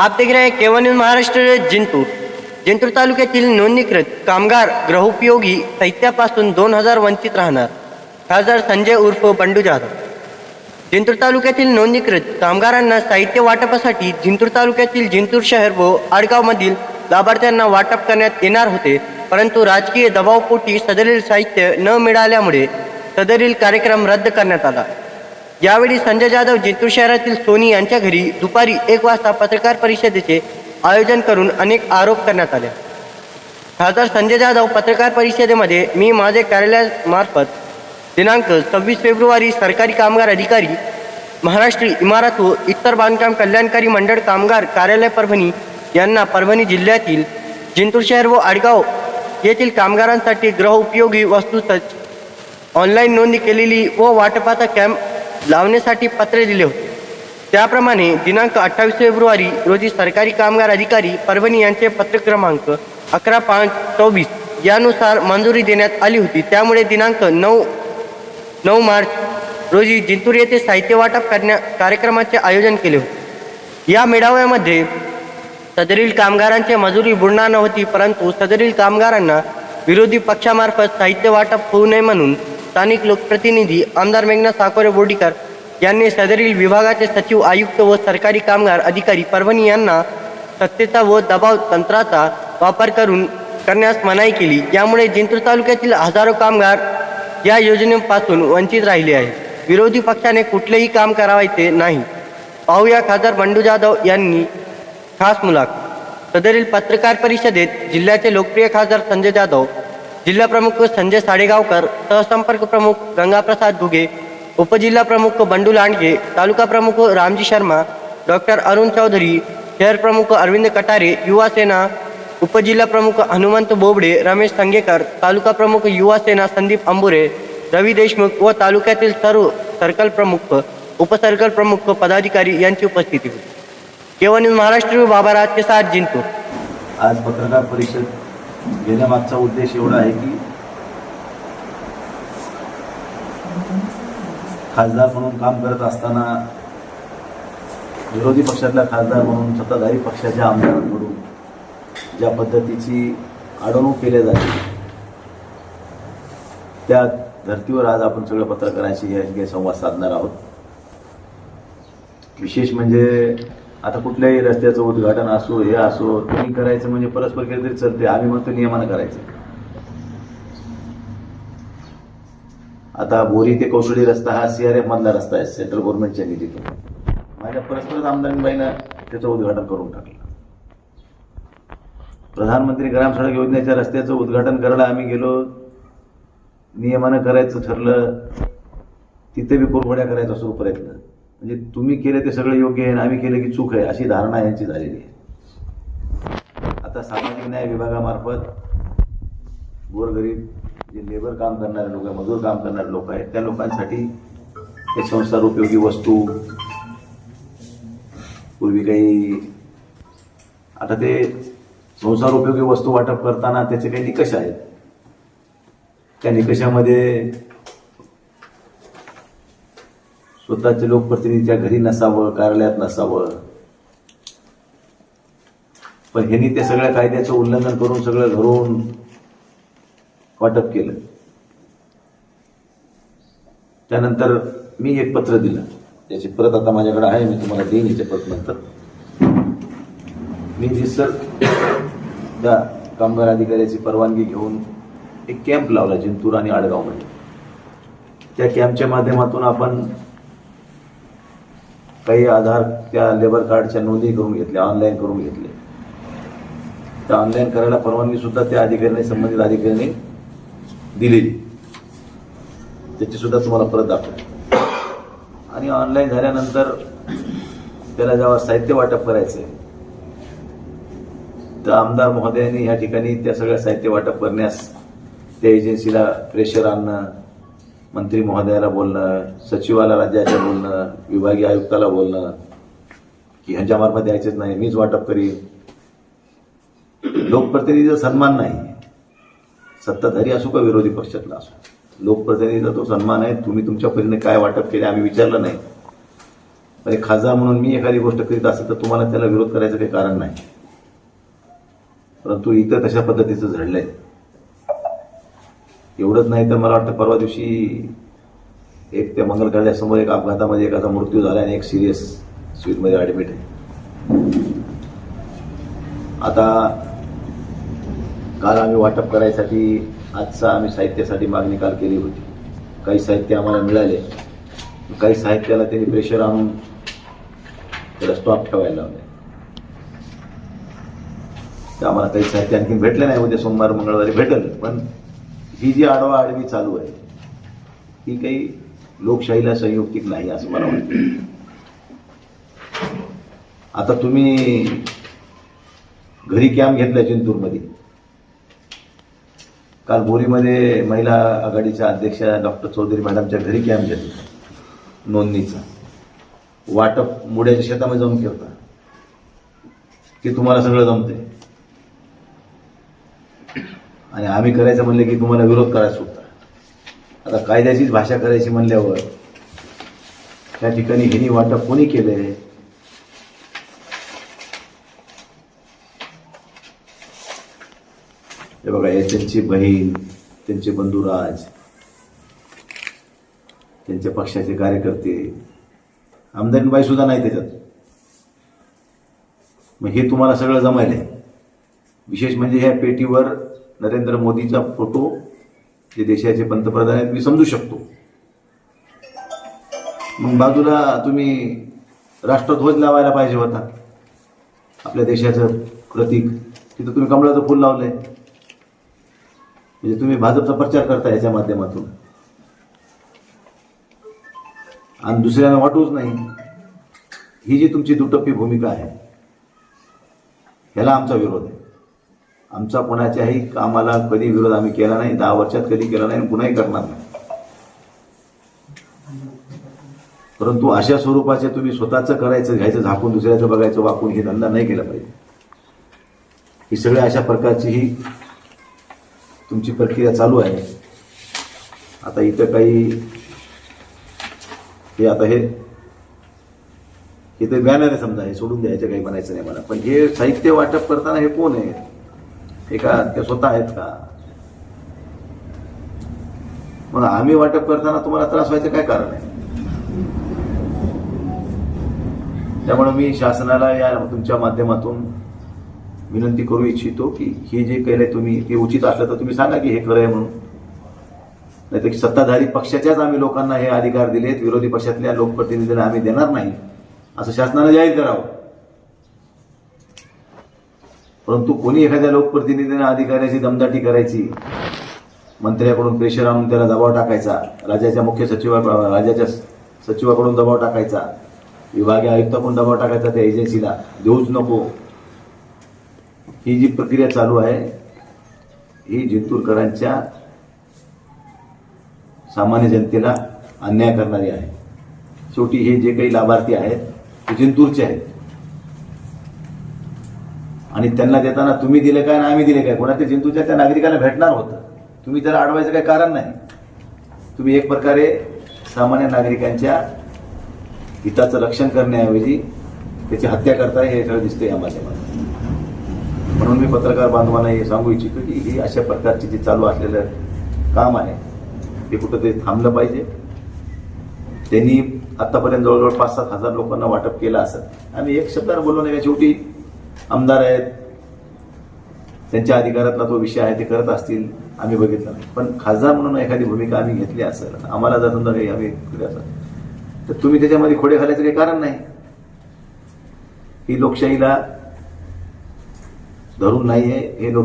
आप देख रहे हैं केवन महाराष्ट्र जिंतूर। जिंतूर तालुक्यातील नोंदणीकृत कामगार गृहोपयोगी साहित्यापासून दोन हजार वंचित राहणार खासदार संजय उर्फ बंडू जाधव. जिंतूर तालुक्यातील नोंदणीकृत कामगारांना साहित्य वाटपासाठी जिंतूर तालुक्यातील जिंतूर शहर व आडगावमधील लाभार्थ्यांना वाटप करण्यात येणार होते परंतु राजकीय दबावपोटी सदरील साहित्य न मिळाल्यामुळे सदरील कार्यक्रम रद्द करण्यात आला. यावेळी संजय जाधव जिंतूर शहरातील सोनी यांच्या घरी दुपारी एक वाजता पत्रकार परिषदेचे आयोजन करून अनेक आरोप करण्यात आले. खासदार संजय जाधव पत्रकार परिषदेमध्ये मी माझे कार्यालयामार्फत दिनांक सव्वीस फेब्रुवारी सरकारी कामगार अधिकारी महाराष्ट्र इमारत व इतर बांधकाम कल्याणकारी मंडळ कामगार कार्यालय परभणी यांना परभणी जिल्ह्यातील जिंतूर शहर व आडगाव येथील कामगारांसाठी गृहउपयोगी वस्तू ऑनलाईन नोंदणी केलेली व वाटपाचा कॅम्प लावण्यासाठी पत्रे दिले होते. त्याप्रमाणे दिनांक अठ्ठावीस फेब्रुवारी रोजी सरकारी कामगार अधिकारी परभणी यांचे पत्र क्रमांक अकरा पाच चोवीस यानुसार मंजुरी देण्यात आली होती. त्यामुळे दिनांक नऊ नऊ मार्च रोजी जिंतूर येथे साहित्य वाटप करण्या कार्यक्रमाचे आयोजन केले होते. या मेळाव्यामध्ये सदरील कामगारांची मजुरी बुडणार नव्हती परंतु सदरील कामगारांना विरोधी पक्षामार्फत साहित्य वाटप होऊ नये म्हणून स्थानिक लोकप्रतिनिधी आमदार मेघना साकोरे बोर्डीकर यांनी सदरील विभागाचे सचिव आयुक्त व सरकारी कामगार अधिकारी परभणी यांना सत्तेचा व दबाव तंत्राचा वापर करून करण्यास मनाई केली. यामुळे जिंतूर तालुक्यातील हजारो कामगार या योजनेपासून वंचित राहिले आहेत. विरोधी पक्षाने कुठलेही काम करावायचे नाही. पाहूया खासदार बंडू जाधव यांनी खास मुलाखत. सदरील पत्रकार परिषदेत जिल्ह्याचे लोकप्रिय खासदार संजय जाधव जिल्हा प्रमुख संजय साडेगावकर, सहसंपर्क प्रमुख गंगाप्रसाद घुगे उपजिल्हा प्रमुख बंडू लांडगे, तालुका प्रमुख रामजी शर्मा, डॉक्टर अरुण चौधरी, शहर प्रमुख अरविंद कटारे, युवा सेना उपजिल्हा प्रमुख हनुमंत बोबडे, रमेश संगेकर, तालुका प्रमुख युवा सेना संदीप अंबुरे, रवी देशमुख व तालुक्यातील सर्व सर्कल प्रमुख, उपसर्कल प्रमुख पदाधिकारी यांची उपस्थिती होती. केवळ महाराष्ट्र बाबा राज के साथ जिंतूर. आज पत्रकार परिषद घेण्यामागचा उद्देश एवढा आहे की खासदार म्हणून काम करत असताना विरोधी पक्षातला खासदार म्हणून सत्ताधारी पक्षाच्या आमदारांकडून ज्या पद्धतीची अडवणूक केल्या जाते त्या धर्तीवर आज आपण सगळ्या पत्रकारांशी या ठिकाणी संवाद साधणार आहोत. विशेष म्हणजे आता कुठल्याही रस्त्याचं उद्घाटन असो हे असो तुम्ही करायचं म्हणजे परस्पर केलं तरी चालते आम्ही म्हणतो नियमानं करायचं. आता बोरी ते कौशळी रस्ता हा सीआरएफ मधला रस्ता आहे सेंट्रल गव्हर्नमेंटच्या निधीतून. माझ्या परस्परच आमदारबाईनं त्याचं उद्घाटन करून टाकलं. प्रधानमंत्री ग्राम सडक योजनेच्या रस्त्याचं उद्घाटन करायला आम्ही गेलो. नियमानं करायचं ठरलं. तिथे बी कुरघोड्या करायचा सुरू प्रयत्न. म्हणजे तुम्ही केले ते सगळं योग्य आहे आणि आम्ही केलं की चूक आहे अशी धारणा यांची झालेली आहे. आता सामाजिक न्याय विभागामार्फत गोरगरीब जे लेबर काम करणारे लोक आहे मजूर काम करणारे लोक आहेत त्या लोकांसाठी हे संसार उपयोगी वस्तू पूर्वी काही आता ते संसार उपयोगी वस्तू वाटप करताना त्याचे काही निकष आहेत. त्या निकषामध्ये स्वतःचे लोकप्रतिनिधीच्या घरी नसावं कार्यालयात नसावं. पण ह्यांनी ते सगळ्या कायद्याचं उल्लंघन करून सगळं घरून वाटप केलं. त्यानंतर मी एक पत्र दिलं. त्याची परत आता माझ्याकडे आहे मी तुम्हाला देईन याच्या परत नंतर. मी रिसर त्या कामगार अधिकाऱ्याची परवानगी घेऊन एक कॅम्प लावला जिंतूर आणि आडगावमध्ये. त्या कॅम्पच्या माध्यमातून आपण काही आधार त्या लेबर कार्डच्या नोंदी करून घेतल्या ऑनलाईन करून घेतले तर ऑनलाईन करायला परवानगी सुद्धा त्या अधिकाऱ्याने संबंधित अधिकाऱ्याने दिलेली. त्याची सुद्धा तुम्हाला परत दाखवतो. आणि ऑनलाईन झाल्यानंतर त्याला जेव्हा साहित्य वाटप करायचंय तर आमदार महोदयांनी या ठिकाणी त्या सगळ्या साहित्य वाटप करण्यास त्या एजन्सीला प्रेशर आणणं मंत्री महोदयाला बोलणं सचिवाला राज्याच्या बोलणं विभागीय आयुक्ताला बोलणं की ह्यांच्या मार्फत द्यायचेच नाही मीच वाटप करीन. लोकप्रतिनिधीचा सन्मान नाही. सत्ताधारी असो का विरोधी पक्षातला असो? लोकप्रतिनिधीचा तो सन्मान आहे तुम्ही तुमच्या परीने काय वाटप केले आम्ही विचारलं नाही. म्हणजे खासदार म्हणून मी एखादी गोष्ट करीत असेल तर तुम्हाला त्याला विरोध करायचं काही कारण नाही. परंतु इतर तशा पद्धतीचं झडलंय एवढंच नाही तर मला वाटतं परवा दिवशी एक त्या मंगलकार्यासमोर एक अपघातामध्ये एकाचा मृत्यू झाला आणि एक सिरियस स्वीटमध्ये ॲडमिट आहे. आता काल आम्ही वाटप करायसाठी आजचा आम्ही साहित्यासाठी मागणी काल केली होती. काही साहित्य आम्हाला मिळाले. काही साहित्याला त्यांनी प्रेशर आणून त्याला स्टॉप ठेवायला लावले. ते आम्हाला काही साहित्य आणखी भेटले नाही. उद्या सोमवार मंगळवारी भेटल पण ही जी आडवा आडवी चालू आहे ही काही लोकशाहीला संयुक्तिक नाही असं मला वाटतं. आता तुम्ही घरी कॅम्प घेतला जिंतूरमध्ये. काल बोरीमध्ये महिला आघाडीच्या अध्यक्षा डॉक्टर चौधरी मॅडमच्या घरी कॅम्प घेतला नोंदणीचा. वाटप मुड्याच्या शेतामध्ये जाऊन करता की तुम्हाला सगळं जमते आणि आम्ही करायचं म्हणले की तुम्हाला विरोध करायला सुटता आता कायद्याचीच भाषा करायची म्हणल्यावर त्या ठिकाणी हिनी वाटप कोणी केलंय? हे बघा हे त्यांची बहीण त्यांचे बंधुराज त्यांच्या पक्षाचे कार्यकर्ते आमदारीबाई सुद्धा नाही त्याच्यात. मग हे तुम्हाला सगळं जमायलंय. विशेष म्हणजे ह्या पेटीवर नरेंद्र मोदीचा फोटो जे देशाचे पंतप्रधान आहेत मी समजू शकतो. मग बाजूला तुम्ही राष्ट्रध्वज लावायला पाहिजे होता. आपल्या देशाचं प्रतीक. तिथं तुम्ही कमळाचं फूल लावलंय. म्हणजे तुम्ही भाजपचा प्रचार करता याच्या माध्यमातून. आणि दुसऱ्यांना वाटूच नाही. ही जी तुमची दुटप्पी भूमिका आहे ह्याला आमचा विरोध आहे. आमचा कोणाच्याही कामाला कधी विरोध आम्ही केला नाही दहा वर्षात कधी केला नाही आणि पुन्हाही करणार नाही. परंतु अशा स्वरूपाचे तुम्ही स्वतःचं करायचं घ्यायचं झाकून दुसऱ्याचं बघायचं वाकून हे धंदा नाही केला पाहिजे. ही सगळ्या अशा प्रकारची ही तुमची प्रक्रिया चालू आहे. आता इथं काही हे आता हे हे तर बॅनर आहे समजा हे सोडून द्यायचं काही म्हणायचं नाही मला. पण हे साहित्य वाटप करताना हे कोण आहे? हे का ते स्वतः आहेत का? मग आम्ही वाटप करताना तुम्हाला त्रास व्हायचं काय कारण आहे? त्यामुळे मी शासनाला या तुमच्या माध्यमातून विनंती करू इच्छितो की हे जे केलंय तुम्ही ते उचित असलं तर तुम्ही सांगा की हे खरं आहे म्हणून. नाहीतर सत्ताधारी पक्षाच्याच आम्ही लोकांना हे अधिकार दिलेत विरोधी पक्षातल्या लोकप्रतिनिधींना आम्ही देणार नाही. असं शासनानं जाहीर करावं. परंतु कोणी एखाद्या लोकप्रतिनिधीने अधिकाऱ्याची दमदाटी करायची मंत्र्याकडून प्रेशर आणून त्याला दबाव टाकायचा राज्याच्या मुख्य सचिवा राज्याच्या सचिवाकडून दबाव टाकायचा विभागीय आयुक्ताकडून दबाव टाकायचा त्या एजन्सीला देऊच नको. ही जी प्रक्रिया चालू आहे ही जिंतूरकरांच्या सामान्य जनतेला अन्याय करणारी आहे. शेवटी हे जे काही लाभार्थी आहेत ते जिंतूरचे आहेत. आणि त्यांना देताना तुम्ही दिले काय आणि आम्ही दिले काय? कोणाच्या जिंतूच्या त्या नागरिकाला भेटणार होतं. तुम्ही त्याला अडवायचं काही कारण नाही. तुम्ही एक प्रकारे सामान्य नागरिकांच्या हिताचं रक्षण करण्याऐवजी त्याची हत्या करताय हे सगळं दिसतंय या माध्यमात म्हणून मी पत्रकार बांधवांना हे सांगू इच्छितो की ही अशा प्रकारची जी चालू असलेलं काम आहे ते कुठंतरी थांबलं पाहिजे. त्यांनी आतापर्यंत जवळजवळ पाच सात हजार लोकांना वाटप केलं असत आम्ही एक शब्दाने बोललो नाही शेवटी आमदार आहेत. त्यांच्या अधिकारातला तो विषय आहे ते करत असतील आम्ही बघितलं नाही. पण खासदार म्हणून एखादी भूमिका आम्ही घेतली असेल आम्हाला जर समजा काही आम्ही केलं असेल तर तुम्ही त्याच्यामध्ये खोडे घालायचं काही कारण नाही. ही लोकशाहीला धरून नाहीये हे लोक